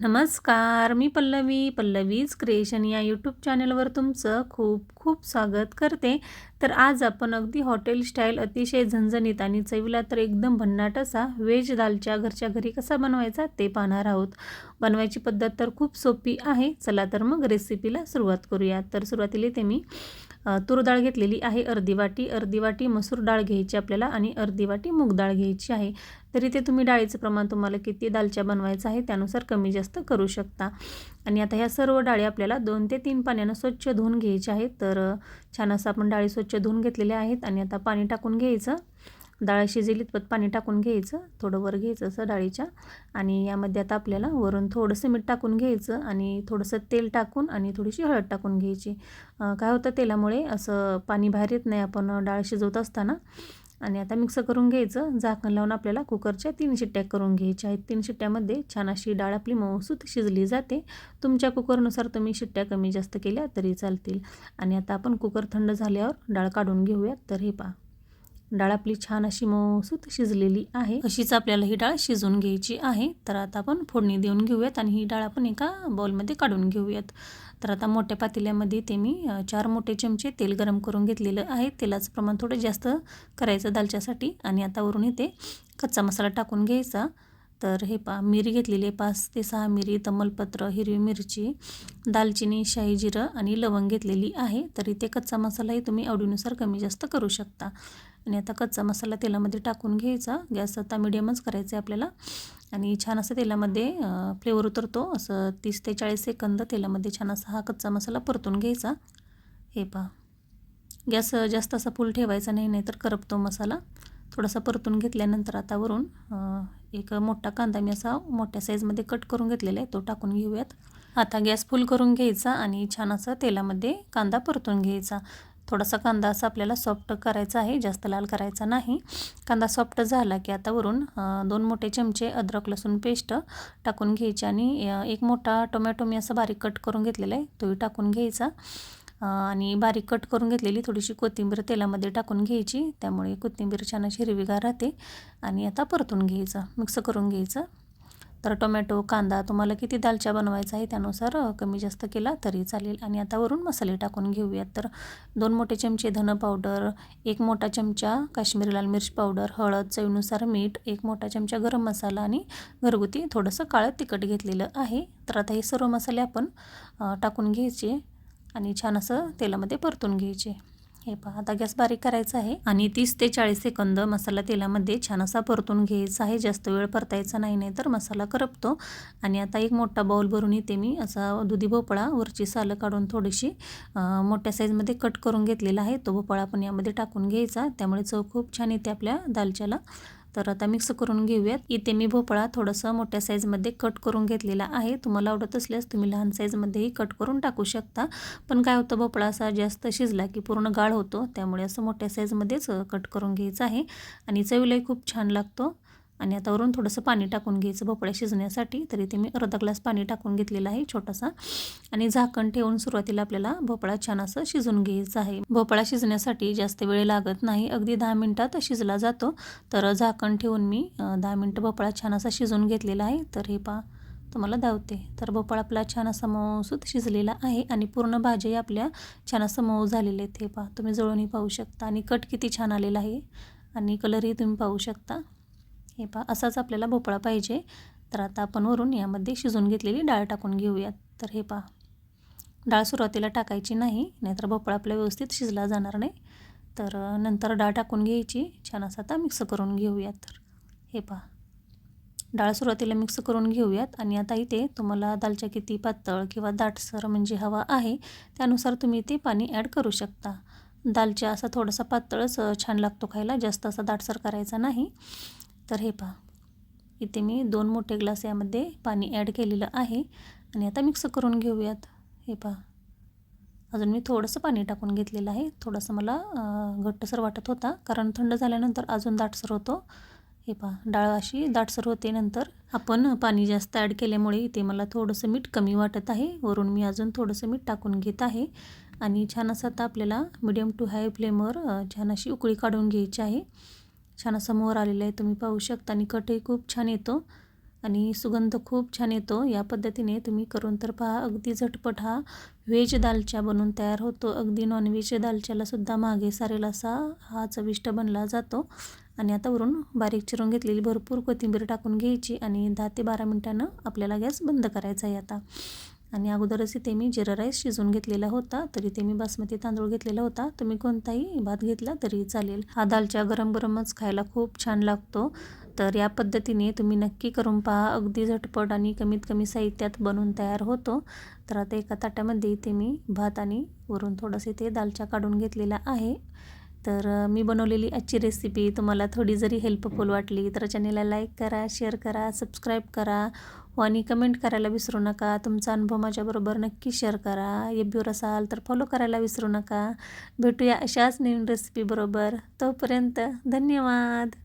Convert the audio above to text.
नमस्कार मी पल्लवी पल्लवीज क्रिएशन या यूट्यूब चॅनलवर तुमचं खूप खूप स्वागत करते. तर आज आपण अगदी हॉटेल स्टाईल अतिशय झणझणीत आणि चवीला तर एकदम भन्नाट असा व्हेज दालच्या घरच्या घरी कसा बनवायचा ते पाहणार आहोत. बनवायची पद्धत तर खूप सोपी आहे चला तर मग रेसिपीला सुरुवात करूया. तर सुरुवातीला ते मी. तूर डाळ घेतलेली आहे अर्धी वाटी. अर्धी वाटी मसूर डाळ घ्यायची आपल्याला आणि अर्धी वाटी मूग डाळ घ्यायची आहे. तरी ते तुम्ही डाळीचं प्रमाण तुम्हाला किती दालच्या बनवायचं आहे त्यानुसार कमी जास्त करू शकता. आणि आता ह्या सर्व डाळी आपल्याला दोन ते तीन पाण्यानं स्वच्छ धुवून घ्यायच्या आहेत. तर छान असं आपण डाळी स्वच्छ धुवून घेतलेल्या आहेत आणि आता पाणी टाकून घ्यायचं. डाळ शिजेली पत पाणी टाकून घ्यायचं थोडं वर घ्यायचं असं डाळीच्या. आणि यामध्ये आता आपल्याला वरून थोडंसं मीठ टाकून घ्यायचं आणि थोडंसं तेल टाकून आणि थोडीशी हळद टाकून घ्यायची. काय होतं तेलामुळे असं पाणी बाहेर येत नाही आपण डाळ शिजवत असताना. आणि आता मिक्स करून घ्यायचं झाकण लावून आपल्याला कुकरच्या तीन शिट्ट्या करून घ्यायच्या आहेत. तीन शिट्ट्यामध्ये छान अशी डाळ आपली मऊसूत शिजली जाते. तुमच्या कुकरनुसार तुम्ही शिट्ट्या कमी जास्त केल्या तरी चालतील. आणि आता आपण कुकर थंड झाल्यावर डाळ काढून घेऊयात तर हे पहा. डाळ आपली छान अशी मऊसूत शिजलेली आहे. अशीच आपल्याला ही डाळ शिजवून घ्यायची आहे. तर आता आपण फोडणी देऊन घेऊयात आणि ही डाळ आपण एका बॉलमध्ये काढून घेऊयात. तर आता मोठ्या पातेल्यामध्ये ते मी चार मोठे चमचे तेल गरम करून घेतलेलं आहे. तेलाचं प्रमाण थोडं जास्त करायचं दालच्यासाठी आणि आता वरून इथे कच्चा मसाला टाकून घ्यायचा. तर हे पा मिरी घेतलेली आहे पाच ते सहा मिरी तमलपत्र हिरवी मिरची दालचिनी शाही जिरं आणि लवंग घेतलेली आहे. तर इथे कच्चा मसालाही तुम्ही आवडीनुसार कमी जास्त करू शकता. आणि आता कच्चा मसाला तेलामध्ये टाकून घ्यायचा. गॅस आता मिडियमच करायचा आहे आपल्याला. आणि छान असं तेलामध्ये फ्लेवर उतरतो. असं तीस ते चाळीस सेकंद तेलामध्ये छान असा हा कच्चा मसाला परतून घ्यायचा. हे पहा. गॅस जास्त असा फुल ठेवायचा नाही नाहीतर करपतो मसाला. थोडासा परतून घेतल्यानंतर आता वरून एक मोठा कांदा मी असा मोठ्या साईजमध्ये कट करून घेतलेला आहे. तो टाकून घेऊयात. आता गॅस फुल करून घ्यायचा आणि छान असं तेलामध्ये कांदा परतून घ्यायचा. थोडासा कांदा असा आपल्याला सॉफ्ट करायचा आहे जास्त लाल करायचा नाही. कांदा सॉफ्ट झाला की आता वरून दोन मोठे चमचे अद्रक लसूण पेस्ट टाकून घ्यायची आणि एक मोठा टोमॅटो मी असं बारीक कट करून घेतलेला आहे तोही टाकून घ्यायचा. आणि बारीक कट करून घेतलेली थोडीशी कोथिंबीर तेलामध्ये टाकून घ्यायची त्यामुळे कोथिंबीर छान अशी हिरवीगार राहते. आणि आता परतून घ्यायचं मिक्स करून घ्यायचं. तर टोमॅटो कांदा तुम्हाला किती दालच्या बनवायचा आहे त्यानुसार कमी जास्त केला तरी चालेल. आणि आता वरून मसाले टाकून घेऊयात. तर दोन मोठे चमचे धन पावडर एक मोठा चमचा काश्मीरी लाल मिर्च पावडर हळद चवीनुसार मीठ एक मोठा चमचा गरम मसाला आणि घरगुती थोडंसं काळं तिखट घेतलेलं आहे. तर आता हे सर्व मसाले आपण टाकून घ्यायचे आणि छान असं तेलामध्ये परतून घ्यायचे. हे पहा आता गॅस बारीक करायचा आहे आणि तीस ते चाळीस सेकंद मसाला तेलामध्ये छान असा परतून घ्यायचा आहे. जास्त वेळ परतायचा नाही नाही तर मसाला करपतो. आणि आता एक मोठा बाउल भरून इथे मी असा दुधी भोपळा वरची सालं काढून थोडीशी मोठ्या साईजमध्ये कट करून घेतलेला आहे. तो भोपळा पण यामध्ये टाकून घ्यायचा. त्यामुळे चव खूप छान येते आपल्या दालच्याला. तर आता मिक्स करून घेऊयात. इथे मी भोपळा थोडंसं मोठ्या साईजमध्ये कट करून घेतलेला आहे. तुम्हाला आवडत असल्यास तुम्ही लहान साईजमध्येही कट करून टाकू शकता. पण काय होतं भोपळा असा जास्त शिजला की पूर्ण गाळ होतो. त्यामुळे असं मोठ्या साईजमध्येच कट करून घ्यायचं आहे. आणि चवीलाही खूप छान लागतो. आणि आता वरून थोडंसं पाणी टाकून घ्यायचं भोपळा शिजण्यासाठी. तर इथे मी अर्धा ग्लास पाणी टाकून घेतलेलं आहे छोटासा. आणि झाकण ठेवून सुरुवातीला आपल्याला भोपळा छान असं शिजून घ्यायचं आहे. भोपळा शिजण्यासाठी जास्त वेळ लागत नाही. अगदी दहा मिनटात शिजला जातो. तर झाकण ठेवून मी दहा मिनटं भोपळा छान असा शिजून घेतलेला आहे. तर हे पहा तुम्हाला धावते तर भोपळा आपला छान असा मऊसूत शिजलेला आहे आणि पूर्ण भाज्याही आपल्या छान असं मऊ झालेले आहेत. हे पहा तुम्ही जळूनही पाहू शकता. आणि कट किती छान आलेला आहे. आणि कलरही तुम्ही पाहू शकता. हे पहा असाच आपल्याला भोपळा पाहिजे. तर आता आपण वरून यामध्ये शिजून घेतलेली डाळ टाकून घेऊयात. तर हे पहा डाळ सुरुवातीला टाकायची नाही नाहीतर भोपळा आपला व्यवस्थित शिजला जाणार नाही. तर नंतर डाळ टाकून घ्यायची छान असं आता मिक्स करून घेऊयात. तर हे पहा डाळ सुरुवातीला मिक्स करून घेऊयात. आणि आता इथे तुम्हाला दालच्या किती पातळ किंवा दाटसर म्हणजे हवा आहे त्यानुसार तुम्ही ते पाणी ॲड करू शकता. दालच्या असा थोडासा पातळच छान लागतो खायला जास्त असा दाटसर करायचा नाही. तर हे पहा. इथे मी दोन मोठे ग्लास यामध्ये पाणी ॲड केलेलं आहे. आणि आता मिक्स करून घेऊयात. हे पहा. अजून मी थोडंसं पाणी टाकून घेतलेलं आहे. थोडंसं मला घट्टसर वाटत होता. कारण थंड झाल्यानंतर अजून दाटसर होतो. हे पहा. डाळ अशी दाटसर होते नंतर. आपण पाणी जास्त ॲड केल्यामुळे इथे मला थोडंसं मीठ कमी वाटत आहे. वरून मी अजून थोडंसं मीठ टाकून घेत आहे. आणि छान असं आता आपल्याला मिडियम टू हाय फ्लेमवर छान अशी उकळी काढून घ्यायची आहे. छान असं मोर आलेलं आहे. तुम्ही पाहू शकता आणि कटही खूप छान येतो आणि सुगंध खूप छान येतो. या पद्धतीने तुम्ही करून तर पहा. अगदी झटपट हा व्हेज दालच्या बनून तयार होतो. अगदी नॉनव्हेज दालच्यालासुद्धा मागे सारेल असा हा चविष्ट बनला जातो. आणि आता वरून बारीक चिरून घेतलेली भरपूर कोथिंबीर टाकून घ्यायची आणि दहा ते बारा मिनटानं आपल्याला गॅस बंद करायचा आहे आता. आणि अगोदरच इथे मी जिरा राईस शिजवून घेतलेला होता. तरी ते मी बासमती तांदूळ घेतलेला होता. तुम्ही कोणताही भात घेतला तरी चालेल. हा दालच्या गरम गरमच खायला खूप छान लागतो. तर या पद्धतीने तुम्ही नक्की करून पहा. अगदी झटपट आणि कमीत कमी साहित्यात बनवून तयार होतो. तर आता एका ताट्यामध्ये इथे मी भात आणि वरून थोडंसं इथे दालच्या काढून घेतलेला आहे. तर मी बनवलेली आजची रेसिपी तुम्हाला थोडी जरी हेल्पफुल वाटली तर चॅनेलला लाईक करा शेअर करा सबस्क्राईब करा आणि कमेंट करायला विसरू नका. तुमचा अनुभव माझ्याबरोबर नक्की शेअर करा. एबीवर असाल तर फॉलो करायला विसरू नका. भेटूया अशाच नवीन रेसिपीबरोबर तोपर्यंत धन्यवाद.